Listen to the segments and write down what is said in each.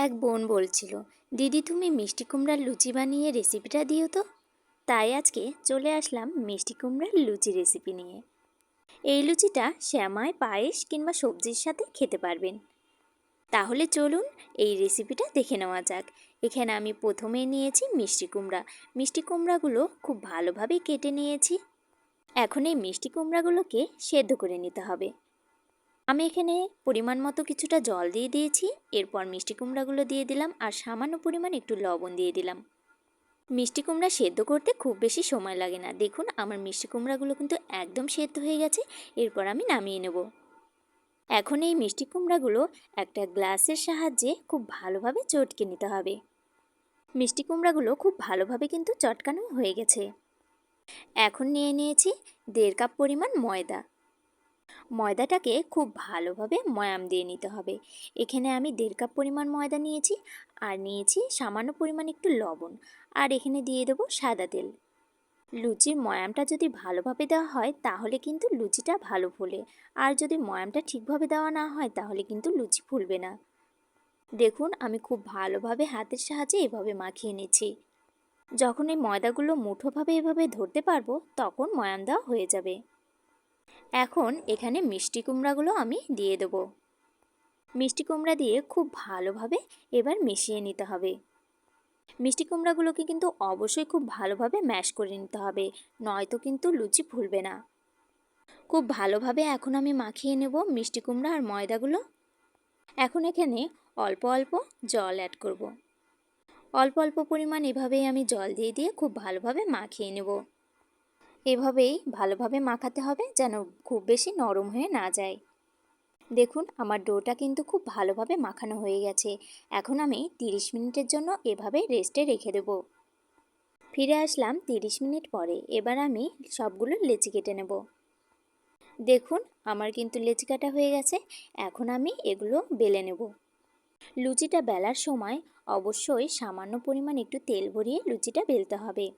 এক বোন বলছিল, দিদি, তুমি মিষ্টি কুমড়ার লুচি বানিয়ে রেসিপিটা দিও তো? তাই আজকে চলে আসলাম মিষ্টি কুমড়ার লুচি রেসিপি নিয়ে। এই লুচিটা শ্যামায় পায়েস কিংবা সবজির সাথে খেতে পারবেন। তাহলে চলুন এই রেসিপিটা দেখে নেওয়া যাক। এখানে আমি প্রথমে নিয়েছি মিষ্টি কুমড়া। মিষ্টি কুমড়াগুলো খুব ভালোভাবে কেটে নিয়েছি। এখন এই মিষ্টি কুমড়াগুলোকে সেদ্ধ করে নিতে হবে। আমি এখানে পরিমাণ মতো কিছুটা জল দিয়ে দিয়েছি। এরপর মিষ্টি কুমড়াগুলো দিয়ে দিলাম আর সামান্য পরিমাণ একটু লবণ দিয়ে দিলাম। মিষ্টি কুমড়া সেদ্ধ করতে খুব বেশি সময় লাগে না। দেখুন, আমার মিষ্টি কুমড়াগুলো কিন্তু একদম সেদ্ধ হয়ে গেছে। এরপর আমি নামিয়ে নেব। এখন এই মিষ্টি কুমড়াগুলো একটা গ্লাসের সাহায্যে খুব ভালোভাবে চটকে নিতে হবে। মিষ্টি কুমড়াগুলো খুব ভালোভাবে কিন্তু চটকানো হয়ে গেছে। এখন নিয়ে নিয়েছি দেড় কাপ পরিমাণ ময়দা। ময়দাটাকে খুব ভালোভাবে ময়াম দিয়ে নিতে হবে। এখানে আমি দেড় কাপ পরিমাণ ময়দা নিয়েছি আর নিয়েছি সামান্য পরিমাণ একটু লবণ। আর এখানে দিয়ে দেবো সাদা তেল। লুচির ময়ামটা যদি ভালোভাবে দেওয়া হয়, তাহলে কিন্তু লুচিটা ভালো ফোলে। আর যদি ময়ামটা ঠিকভাবে দেওয়া না হয়, তাহলে কিন্তু লুচি ফুলবে না। দেখুন, আমি খুব ভালোভাবে হাতের সাহায্যে এভাবে মাখিয়ে নিচ্ছি। যখন এই ময়দাগুলো মুঠোভাবে এভাবে ধরতে পারব, তখন ময়াম দেওয়া হয়ে যাবে। এখন এখানে মিষ্টি কুমড়াগুলো আমি দিয়ে দেব। মিষ্টি কুমড়া দিয়ে খুব ভালোভাবে এবার মিশিয়ে নিতে হবে। মিষ্টি কুমড়াগুলোকে কিন্তু অবশ্যই খুব ভালোভাবে ম্যাশ করে নিতে হবে, নয়তো কিন্তু লুচি ফুলবে না। খুব ভালোভাবে এখন আমি মাখিয়ে নেব মিষ্টি কুমড়া আর ময়দাগুলো। এখন এখানে অল্প অল্প জল অ্যাড করব। অল্প অল্প পরিমাণ এভাবেই আমি জল দিয়ে দিয়ে খুব ভালোভাবে মাখিয়ে নেব। এভাবেই ভালোভাবে মাখাতে হবে যেন খুব বেশি নরম হয়ে না যায়। দেখুন, আমার ডোটা কিন্তু খুব ভালোভাবে মাখানো হয়ে গেছে। এখন আমি 30 মিনিটের জন্য এভাবে রেস্টে রেখে দেব। ফিরে আসলাম 30 মিনিট পরে। এবার আমি সবগুলো লেচি কেটে নেব। দেখুন, আমার কিন্তু লেচি কাটা হয়ে গেছে। এখন আমি এগুলো বেলে নেব। লুচিটা বেলার সময় অবশ্যই সামান্য পরিমাণ একটু তেল ভরিয়ে লুচিটা বেলতে হবে।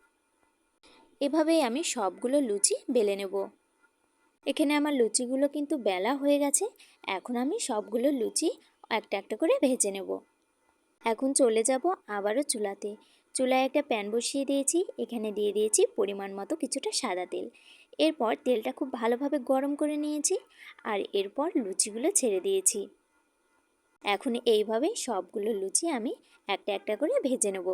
এভাবেই আমি সবগুলো লুচি বেলে নেব। এখানে আমার লুচিগুলো কিন্তু বেলা হয়ে গেছে, এখন আমি সবগুলো লুচি একটা একটা করে ভেজে নেব। এখন চলে যাব আবারও চুলাতে। চুলায় একটা প্যান বসিয়ে দিয়েছি, এখানে দিয়ে দিয়েছি পরিমাণ মতো কিছুটা সাদা তেল। এরপর তেলটা খুব ভালোভাবে গরম করে নিয়েছি আর এরপর লুচিগুলো ছেড়ে দিয়েছি। এখন এইভাবে সবগুলো লুচি আমি একটা একটা করে ভেজে নেব।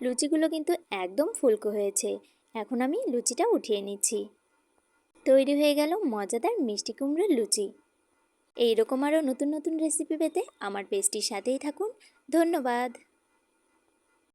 লুচিগুলো কিন্তু একদম ফুলকো হয়েছে। এখন আমি লুচিটা উঠিয়ে নিচ্ছি। তৈরি হয়ে গেল মজাদার মিষ্টি কুমড়োর লুচি। এইরকম আরও নতুন নতুন রেসিপি পেতে আমার পেজটির সাথেই থাকুন। ধন্যবাদ।